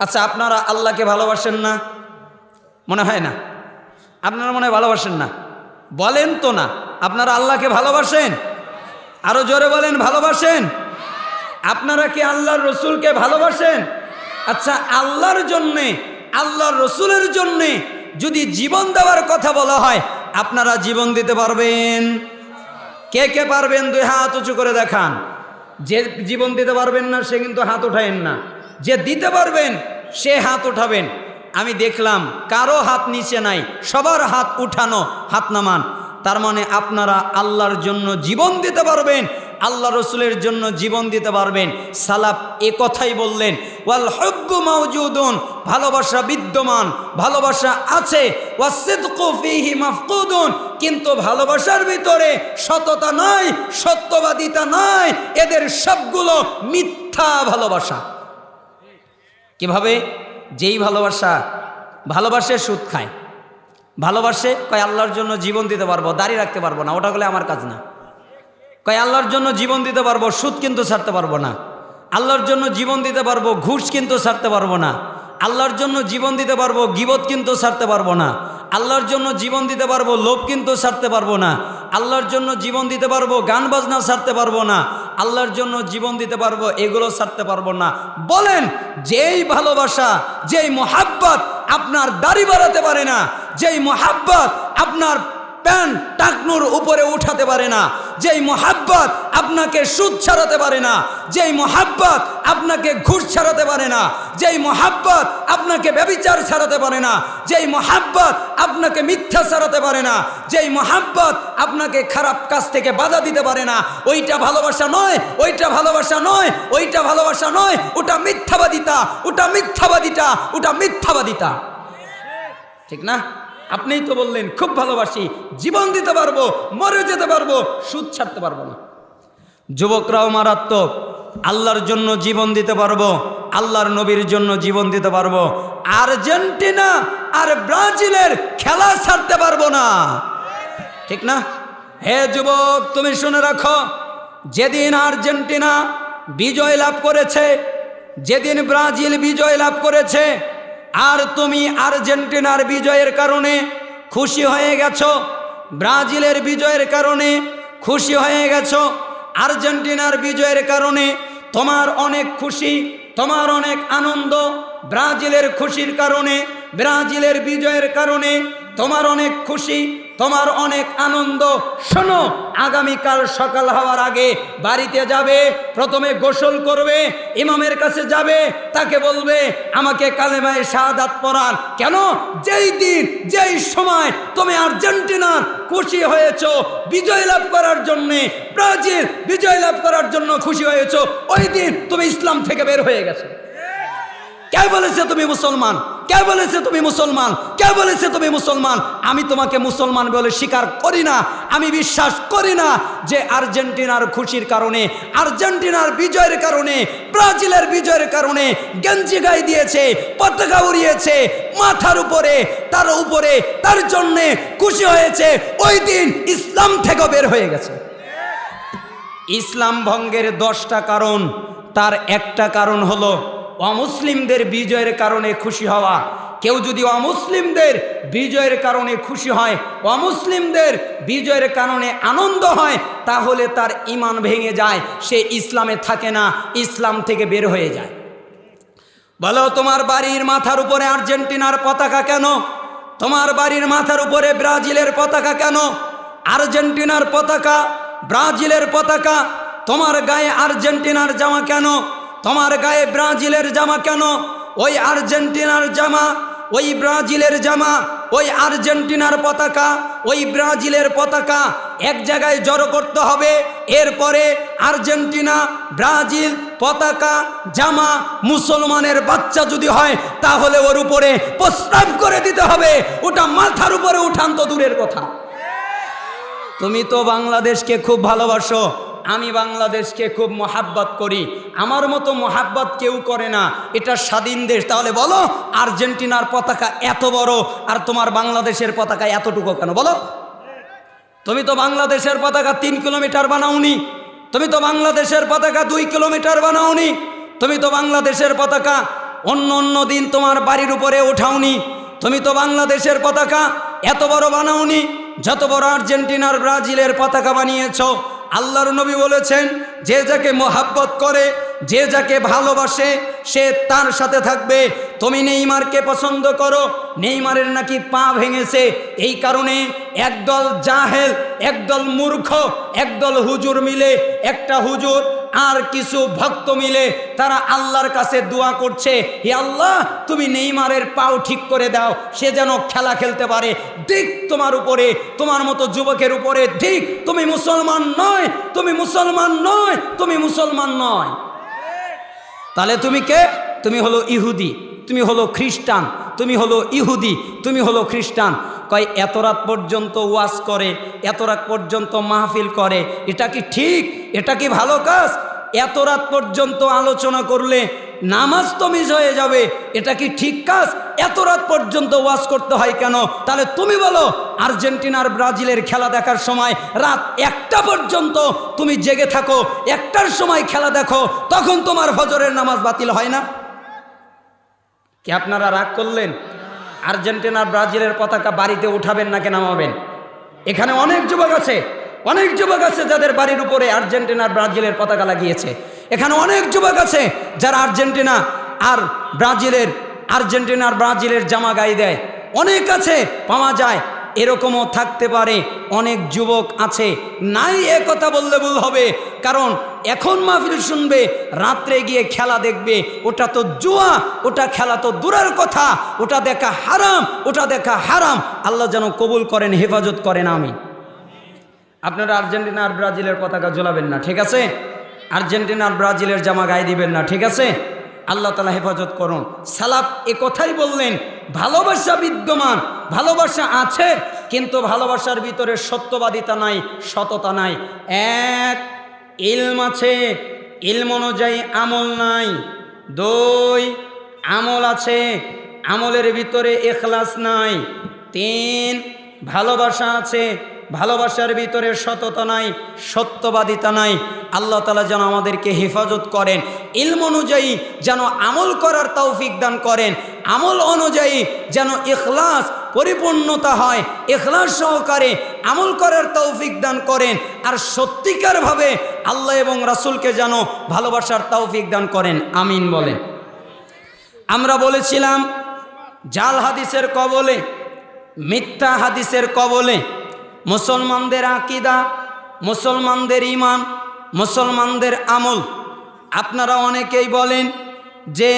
আচ্ছা আপনারা আল্লাহকে ভালোবাসেন না? মনে হয় না। আপনারা মনে হয় ভালোবাসেন না? বলেন তো না, আপনারা আল্লাহকে ভালোবাসেন? আরও জোরে বলেন, ভালোবাসেন? আপনারা কি আল্লাহর রসুলকে ভালোবাসেন? আচ্ছা আল্লাহর জন্যে, আল্লাহর রসুলের জন্যে যদি জীবন দেওয়ার কথা বলা হয়, আপনারা জীবন দিতে পারবেন? কে কে পারবেন? দুই হাত উঁচু করে দেখান। যে জীবন দিতে পারবেন না, সে কিন্তু হাত উঠায়েন না। যে দিতে পারবেন, সে হাত উঠাবেন। আমি দেখলাম কারও হাত নিচে নাই, সবার হাত উঠানো হাত নামান। তার মানে আপনারা আল্লাহর জন্য জীবন দিতে পারবেন, আল্লাহ রসুলের জন্য জীবন দিতে পারবেন। সালাফ এ কথাই বললেন, ওয়াল হব্বু মাউজুদুন ভালোবাসা বিদ্যমান, ভালোবাসা আছে। কিন্তু ভালোবাসার ভিতরে সততা নাই, সত্যবাদিতা নাই। এদের সবগুলো মিথ্যা ভালোবাসা। কীভাবে? যেই ভালোবাসা, ভালোবাসে সুদ খায়। ভালোবাসে কয় আল্লাহর জন্য জীবন দিতে পারব দাঁড়িয়ে রাখতে পারব না, ওটা হলে আমার কাজ না। কয় আল্লাহর জন্য জীবন দিতে পারব, সুদ কিন্তু ছাড়তে পারব না। আল্লাহর জন্য জীবন দিতে পারব, ঘুষ কিন্তু ছাড়তে পারব না। আল্লাহর জন্য জীবন দিতে পারব, গিবত কিন্তু ছাড়তে পারব না। আল্লাহর জন্য জীবন দিতে পারব, লোভ কিন্তু ছাড়তে পারব না। আল্লাহর জন্য জীবন দিতে পারব, গান বাজনা ছাড়তে পারব না। আল্লাহর জন্য জীবন দিতে পারব, এগুলো ছাড়তে পারব না। বলেন, যেই ভালোবাসা, যেই মোহাব্বত আপনার দাড়ি বাড়াতে পারে না, যেই মোহাব্বত আপনার প্যান্ট টাকনুর উপরে উঠাতে পারে না, যেই মোহাব্বত আপনাকে সুদ ছাড়াতে পারে না, যেই মোহাব্বত আপনাকে ঘুষ ছাড়াতে পারে না, যেই মোহাব্বত আপনাকে ব্যবিচার ছাড়াতে পারে না। যেই মোহাব্বত আপনাকে মিথ্যা ছাড়াতে পারে না। যেই মোহাব্বত আপনাকে খারাপ কাজ থেকে বাধা দিতে পারে না। ওইটা ভালোবাসা নয়, ওইটা ভালোবাসা নয়, ওইটা ভালোবাসা নয়, ওটা মিথ্যাবাদিতা ওটা মিথ্যাবাদিতা ওটা মিথ্যাবাদিতা। ঠিক না? আপনিই তো বললেন, খুব ভালোবাসি, জীবন দিতে পারব, মরে যেতে পারব, সুদ ছাড়তে পারব না। যুবকরাও মারাত্মক, আল্লাহর জন্য জীবন দিতে পারব। আল্লাহর নবীর জন্য জীবন দিতে পারব। আর্জেন্টিনা আর ব্রাজিলের খেলা ছাড়তে পারব না। ঠিক না? হে যুবক, তুমি শুনে রাখো, যেদিন আর্জেন্টিনা বিজয় লাভ করেছে, যেদিন ব্রাজিল বিজয় লাভ করেছে, আর তুমি আর্জেন্টিনার বিজয়ের কারণে খুশি হয়ে গেছো, ব্রাজিলের বিজয়ের কারণে খুশি হয়ে গেছো, আর্জেন্টিনার বিজয়ের কারণে তোমার অনেক খুশি তোমার অনেক আনন্দ ব্রাজিলের খুশির কারণে ব্রাজিলের বিজয়ের কারণে তোমার অনেক খুশি, তোমার অনেক আনন্দ। শোনো, আগামীকাল সকাল হওয়ার আগে বাড়িতে যাবে, প্রথমে গোসল করবে, ইমামের কাছে যাবে, তাকে বলবে, আমাকে কালেমায় শাহাদাত পড়ান কেন? যেই দিন, যেই সময় তুমি আর্জেন্টিনার খুশি হয়েছ, বিজয় লাভ করার জন্যে, ব্রাজিল বিজয় লাভ করার জন্য খুশি হয়েছ, ওই দিন তুমি ইসলাম থেকে বের হয়ে গেছো। কে বলেছে তুমি মুসলমান? কে বলেছে তুমি মুসলমান? কে বলেছে তুমি মুসলমান? আমি তোমাকে মুসলমান বলে স্বীকার করি না। আমি বিশ্বাস করি না যে আর্জেন্টিনার খুশির কারণে, আর্জেন্টিনার বিজয়ের কারণে, ব্রাজিলের বিজয়ের কারণে গেঞ্জি গায়ে দিয়েছে, পতাকা উড়িয়েছে, মাথার উপরে, তার উপরে, তার জন্যে খুশি হয়েছে। ওই দিন ইসলাম থেকে বের হয়ে গেছে। ইসলাম ভঙ্গের দশটা কারণ, তার একটা কারণ হলো অমুসলিমদের বিজয়ের কারণে খুশি হওয়া। কেউ যদি অমুসলিমদের বিজয়ের কারণে খুশি হয়, অমুসলিমদের বিজয়ের কারণে আনন্দ হয়, তাহলে তার ইমান ভেঙে যায়, সে ইসলামে থাকে না, ইসলাম থেকে বের হয়ে যায়। বলো, তোমার বাড়ির মাথার উপরে আর্জেন্টিনার পতাকা কেন? তোমার বাড়ির মাথার উপরে ব্রাজিলের পতাকা কেন? আর্জেন্টিনার পতাকা, ব্রাজিলের পতাকা, তোমার গায়ে আর্জেন্টিনার জামা কেন? তোমার গায়ে ব্রাজিলের জামা কেন? ওই আর্জেন্টিনার জামা, ওই ব্রাজিলের জামা, ওই আর্জেন্টিনার পতাকা, ওই ব্রাজিলের পতাকা এক জায়গায় জড়ো করতে হবে। এরপরে আর্জেন্টিনা, ব্রাজিল, পতাকা, জামা, মুসলমানের বাচ্চা যদি হয়, তাহলে ওর উপরে প্রস্তাব করে দিতে হবে। ওটা মাথার উপরে উঠান তো দূরের কথা। তুমি তো বাংলাদেশকে খুব ভালোবাসো। আমি বাংলাদেশকে খুব মহাব্বত করি। আমার মতো মহাব্বত কেউ করে না। এটা স্বাধীন দেশ। তাহলে বলো, আর্জেন্টিনার পতাকা এত বড় আর তোমার বাংলাদেশের পতাকা এতটুকু কেন? বলো। তুমি তো বাংলাদেশের পতাকা তিন কিলোমিটার বানাওনি। তুমি তো বাংলাদেশের পতাকা দুই কিলোমিটার বানাওনি। তুমি তো বাংলাদেশের পতাকা অন্য অন্য দিন তোমার বাড়ির উপরে ওঠাওনি। তুমি তো বাংলাদেশের পতাকা এত বড় বানাওনি। যত বড় আর্জেন্টিনার ব্রাজিলের পতাকা বানিয়েছ আল্লাহর নবী বলেছেন, যে যাকে মোহাব্বত করে, যে যাকে ভালোবাসে, সে তার সাথে থাকবে। তুমি নেইমারকে পছন্দ করো, নেইমারের নাকি পা ভেঙেছে। এই কারণে একদল জাহেল, একদল মূর্খ, একদল হুজুর মিলে একটা হুজুর আর কিছু ভক্ত মিলে তারা আল্লাহর কাছে দোয়া করছে, হে আল্লাহ, তুমি নেইমারের পাও ঠিক করে দাও, সে যেন খেলা খেলতে পারে। দিক তোমার উপরে, তোমার মতো যুবকের উপরে দিক তুমি মুসলমান নয়, তুমি মুসলমান নয়, তুমি মুসলমান নয়। তাহলে তুমি কে? তুমি হলো ইহুদি, তুমি হলো খ্রিস্টান, তুমি হলো ইহুদি, তুমি হলো খ্রিস্টান। কয়, এত রাত পর্যন্ত ওয়াজ করে, এত রাত পর্যন্ত মাহফিল করে, এটা কি ঠিক? এটা কি ভালো কাজ? এত রাত পর্যন্ত আলোচনা করলে নামাজ তো মিস হয়ে যাবে, এটা কি ঠিক কাজ? এত রাত পর্যন্ত ওয়াজ করতে হয় কেন? তাহলে তুমি বলো আর্জেন্টিনার ব্রাজিলের খেলা দেখার সময় রাত একটা পর্যন্ত তুমি জেগে থাকো, একটার সময় খেলা দেখো, তখন তোমার ফজরের নামাজ বাতিল হয় না? কি আপনারা রাগ করলেন? আর্জেন্টিনার ব্রাজিলের পতাকা বাড়িতে উঠাবেন নাকি নামাবেন? এখানে অনেক যুবক আছে, অনেক যুবক আছে যাদের বাড়ির উপরে আর্জেন্টিনা, ব্রাজিলের পতাকা লাগিয়েছে। এখানে অনেক যুবক আছে যারা আর্জেন্টিনা আর ব্রাজিলের, আর্জেন্টিনার ব্রাজিলের জামা গায়ে দেয়। অনেক আছে, পাওয়া যায়। এরকমও থাকতে পারে, অনেক যুবক আছে। নাই এ কথা বললে ভুল হবে, কারণ এখন মাহফিল শুনবে, রাত্রে গিয়ে খেলা দেখবে, ওটা তো জুয়া, ওটা খেলা তো দূরের কথা, ওটা দেখা হারাম, ওটা দেখা হারাম। আল্লাহ যেন কবুল করেন, হেফাজত করেন আমি আপনারা আর্জেন্টিনা আর ব্রাজিলের পতাকা জ্বলাবেন না, ঠিক আছে? আর্জেন্টিনা আর ব্রাজিলের জামা গায়ে দিবেন না, ঠিক আছে? আল্লাহ তালা হেফাজত করুন। সালাফ এ কথাই বললেন, ভালোবাসা বিদ্যমান, ভালোবাসা আছে, কিন্তু ভালোবাসার ভিতরে সত্যবাদিতা নাই, সততা নাই। এক, ইলম আছে, ইলম অনুযায়ী আমল নাই। দুই, আমল আছে, আমলের ভিতরে এখলাস নাই। তিন, ভালোবাসা আছে ভালোবাসার ভিতরে সততা নাই, সত্যবাদিতা নাই। আল্লাহ তালা যেন আমাদেরকে হেফাজত করেন। ইলম অনুযায়ী যেন আমল করার তৌফিক দান করেন। আমল অনুযায়ী যেন ইখলাস পরিপূর্ণতা হয় এখলাস সহকারে আমল করার তৌফিক দান করেন। আর সত্যিকারভাবে আল্লাহ এবং রাসূলকে যেন ভালোবাসার তৌফিক দান করেন। আমিন বলেন আমরা বলেছিলাম, জাল হাদিসের কবলে, মিথ্যা হাদিসের কবলে মুসলমানদের আকিদা মুসলমানদের ইমান মুসলমানদের আমল। আপনারা অনেকেই বলেন যে